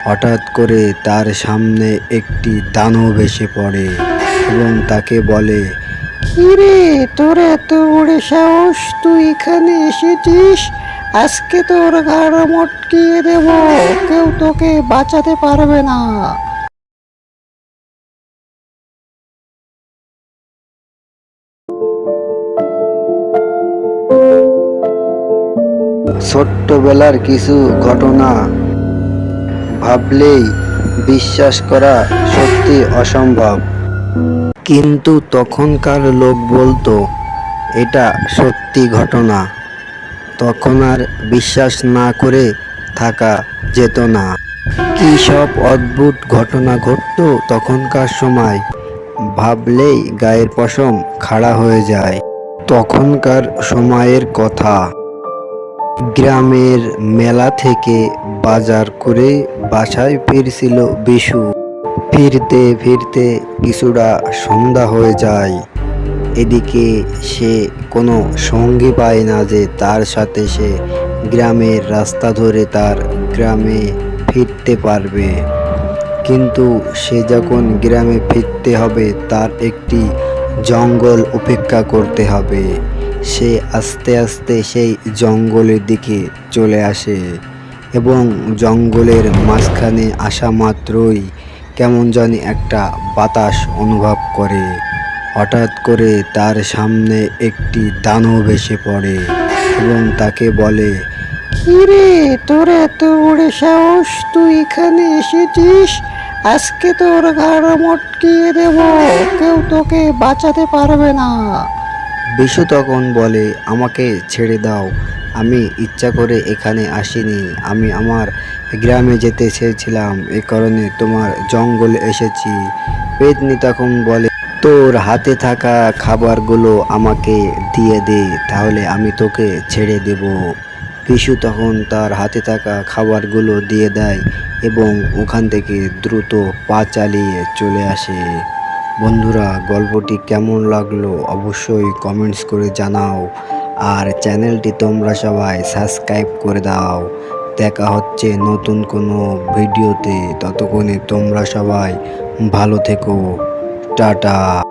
হঠাৎ করে তার সামনে একটি দানব এসে পড়ে এবং তাকে বলে কিরে তোর এত বড় সাহস? তুই এখানে এসেছিস? আজকে তোর ঘাড় মটকিয়ে দেব। কেউ তোকে বাঁচাতে পারবে না। ছোট্টবেলার কিছু ঘটনা ভাবলেই বিশ্বাস করা সত্যি অসম্ভব। কিন্তু তখনকার লোক বলতো, এটা সত্যি ঘটনা। তখন আর বিশ্বাস না করে থাকা যেত না। কী সব অদ্ভুত ঘটনা ঘটতো তখনকার সময়, ভাবলেই গায়ের পশম খাড়া হয়ে যায়। তখনকার সময়ের কথা। গ্রামের মেলা থেকে বাজার করে বাসায় ফিরছিল বিশু। ফিরতে ফিরতে কিছুটা সন্ধ্যা হয়ে যায়। এদিকে সে কোনো সঙ্গী পায় না যে তার সাথে সে গ্রামের রাস্তা ধরে তার গ্রামে ফিরতে পারবে। কিন্তু সে যখন গ্রামে ফিরতে হবে, তার একটি জঙ্গল উপেক্ষা করতে হবে। সে আস্তে আস্তে সেই জঙ্গলের দিকে চলে আসে এবং জঙ্গলের মাঝখানে আসা মাত্রই কেমন জানি একটা বাতাস অনুভব করে। হঠাৎ করে তার সামনে একটি দানব এসে পড়ে এবং তাকে বলে কিরে তোর এত বড় সাহস, তুই এখানে এসেছিস? আজকে তোর ঘাড় মটকিয়ে দেব, কেউ তোকে বাঁচাতে পারবে না। বিশু তখন বলে, আমাকে ছেড়ে দাও। আমি ইচ্ছা করে এখানে আসিনি। আমি আমার গ্রামে যেতে চেয়েছিলাম। এ কারণে তোমার জঙ্গলে এসেছি। পেতনি তখন বলে, তোর হাতে থাকা খাবারগুলো আমাকে দিয়ে দে, তাহলে আমি তোকে ছেড়ে দেব। বিশু তখন তার হাতে থাকা খাবারগুলো দিয়ে দেয় এবং ওখান থেকে দ্রুত পা চালিয়ে চলে আসে। বন্ধুরা, গল্পটি কেমন লাগল অবশ্যই কমেন্টস করে জানাও। আর চ্যানেলটি তোমরা সবাই সাবস্ক্রাইব করে দাও। দেখা হচ্ছে নতুন কোনো ভিডিওতে ততক্ষণে তোমরা সবাই ভালো থেকো। টাটা।